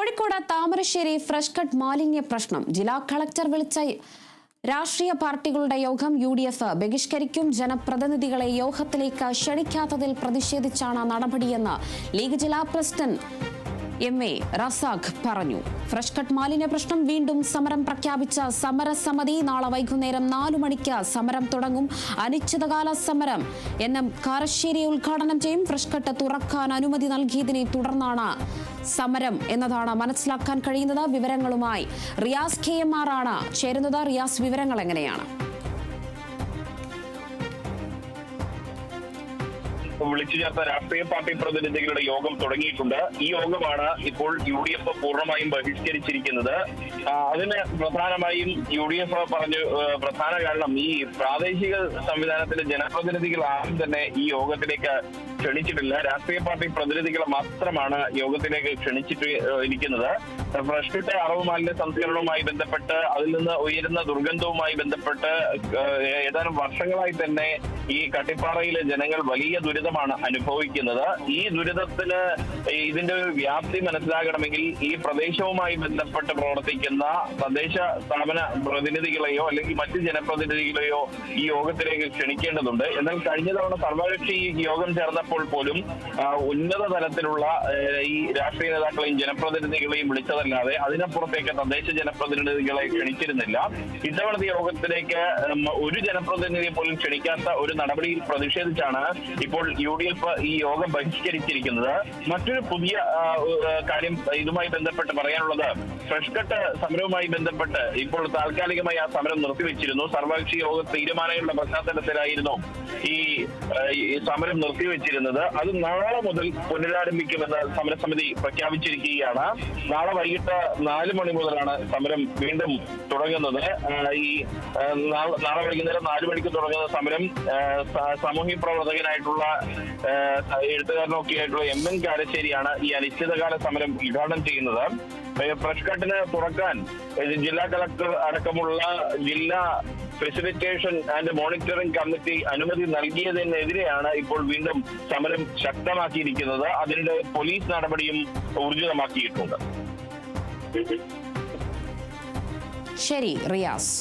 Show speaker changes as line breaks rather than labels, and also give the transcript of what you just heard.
Kozhikode Thamarassery fresh cut മാലിന്യ പ്രശ്നം. ജില്ലാ കളക്ടർ വിളിച്ച രാഷ്ട്രീയ പാർട്ടികളുടെ യോഗം യു ഡി എഫ് ബഹിഷ്കരിക്കും. ജനപ്രതിനിധികളെ യോഗത്തിലേക്ക് ക്ഷണിക്കാത്തതിൽ പ്രതിഷേധിച്ചാണ് നടപടിയെന്ന് ലീഗ് ജില്ലാ പ്രസിഡന്റ് എം എ റസാഖ് പറഞ്ഞു. ഫ്രഷ് കട്ട് മാലിന്യ പ്രശ്നം വീണ്ടും സമരം പ്രഖ്യാപിച്ച സമരസമിതി നാളെ വൈകുന്നേരം നാലു മണിക്ക് സമരം തുടങ്ങും. അനിശ്ചിതകാല സമരം. എൻ എം കാരശ്ശേരി ഉദ്ഘാടനം ചെയ്യും. ഫ്രഷ് കട്ട് തുറക്കാൻ അനുമതി നൽകിയതിനെ തുടർന്നാണ് സമരം എന്നതാണ് മനസ്സിലാക്കാൻ കഴിയുന്നത്. വിവരങ്ങളുമായി റിയാസ് കെ എം ആർ ആണ്. ചേരുന്നത് റിയാസ് വിവരങ്ങൾ എങ്ങനെയാണ്?
വിളിച്ചു ചേർത്ത രാഷ്ട്രീയ പാർട്ടി പ്രതിനിധികളുടെ യോഗം തുടങ്ങിയിട്ടുണ്ട്. ഈ യോഗമാണ് ഇപ്പോൾ യു ഡി എഫ് പൂർണമായും ബഹിഷ്കരിച്ചിരിക്കുന്നത്. അതിന് പ്രധാനമായും യു ഡി എഫ് പറഞ്ഞു പ്രധാന കാരണം ഈ പ്രാദേശിക സംവിധാനത്തിലെ ജനപ്രതിനിധികൾ ആരും തന്നെ ഈ യോഗത്തിലേക്ക് ക്ഷണിച്ചിട്ടില്ല. രാഷ്ട്രീയ പാർട്ടി പ്രതിനിധികളെ മാത്രമാണ് യോഗത്തിലേക്ക് ക്ഷണിച്ചിട്ട് ഇരിക്കുന്നത്. ഭ്രഷ്ടിട്ട അറവ് മാലിന്യ സംസ്കരണവുമായി ബന്ധപ്പെട്ട് അതിൽ നിന്ന് ഉയരുന്ന ദുർഗന്ധവുമായി ബന്ധപ്പെട്ട് ഏതാനും വർഷങ്ങളായി തന്നെ ഈ കട്ടിപ്പാറയിലെ ജനങ്ങൾ വലിയ ദുരിതമാണ് അനുഭവിക്കുന്നത്. ഈ ദുരിതത്തിന് ഇതിന്റെ ഒരു വ്യാപ്തി മനസ്സിലാകണമെങ്കിൽ ഈ പ്രദേശവുമായി ബന്ധപ്പെട്ട് പ്രവർത്തിക്കുന്ന തദ്ദേശ സ്ഥാപന പ്രതിനിധികളെയോ അല്ലെങ്കിൽ മറ്റ് ജനപ്രതിനിധികളെയോ ഈ യോഗത്തിലേക്ക് ക്ഷണിക്കേണ്ടതുണ്ട്. എന്നാൽ കഴിഞ്ഞ തവണ സർവകക്ഷി യോഗം ചേർന്നപ്പോൾ പോലും ഉന്നത തലത്തിലുള്ള ഈ രാഷ്ട്രീയ നേതാക്കളെയും ജനപ്രതിനിധികളെയും വിളിച്ചതല്ലാതെ അതിനപ്പുറത്തേക്ക് തദ്ദേശ ജനപ്രതിനിധികളെ ക്ഷണിച്ചിരുന്നില്ല. ഇത്തവണത്തെ യോഗത്തിലേക്ക് ഒരു ജനപ്രതിനിധിയെ പോലും ക്ഷണിക്കാത്ത ഒരു നടപടിയിൽ പ്രതിഷേധിച്ചാണ് ഇപ്പോൾ യു ഡി എഫ് ഈ യോഗം ബഹിഷ്കരിച്ചിരിക്കുന്നത്. മറ്റൊരു പുതിയ കാര്യം ഇതുമായി ബന്ധപ്പെട്ട് പറയാനുള്ളത് ഫ്രഷ് കട്ട് സമരവുമായി ബന്ധപ്പെട്ട് ഇപ്പോൾ താൽക്കാലികമായി ആ സമരം നിർത്തിവെച്ചിരുന്നു. സർവകക്ഷി യോഗ തീരുമാനങ്ങളുടെ പശ്ചാത്തലത്തിലായിരുന്നു ഈ സമരം നിർത്തിവെച്ചിരുന്നത്. അത് നാളെ മുതൽ പുനരാരംഭിക്കുമെന്ന് സമരസമിതി പ്രഖ്യാപിച്ചിരിക്കുകയാണ്. നാളെ വൈകിട്ട് നാല് മണി മുതലാണ് സമരം വീണ്ടും തുടങ്ങുന്നത്. ഈ നാളെ വൈകുന്നേരം നാല് മണിക്ക് തുടങ്ങുന്ന സമരം സാമൂഹ്യ പ്രവർത്തകനായിട്ടുള്ള എഴുത്തുകാരനൊക്കെ ആയിട്ടുള്ള എം എൻ കാരശ്ശേരിയാണ് ഈ അനിശ്ചിതകാല സമരം ഉദ്ഘാടനം ചെയ്യുന്നത്. ഫ്രഷ് കട്ടിന് തുറക്കാൻ ജില്ലാ കളക്ടർ അടക്കമുള്ള ജില്ലാ ഫെസിലിറ്റേഷൻ ആൻഡ് മോണിറ്ററിംഗ് കമ്മിറ്റി അനുമതി നൽകിയതിനെതിരെയാണ് ഇപ്പോൾ വീണ്ടും സമരം ശക്തമാക്കിയിരിക്കുന്നത്. അതിനിടെ പോലീസ് നടപടിയും ഊർജിതമാക്കിയിട്ടുണ്ട്.
ശരി റിയാസ്.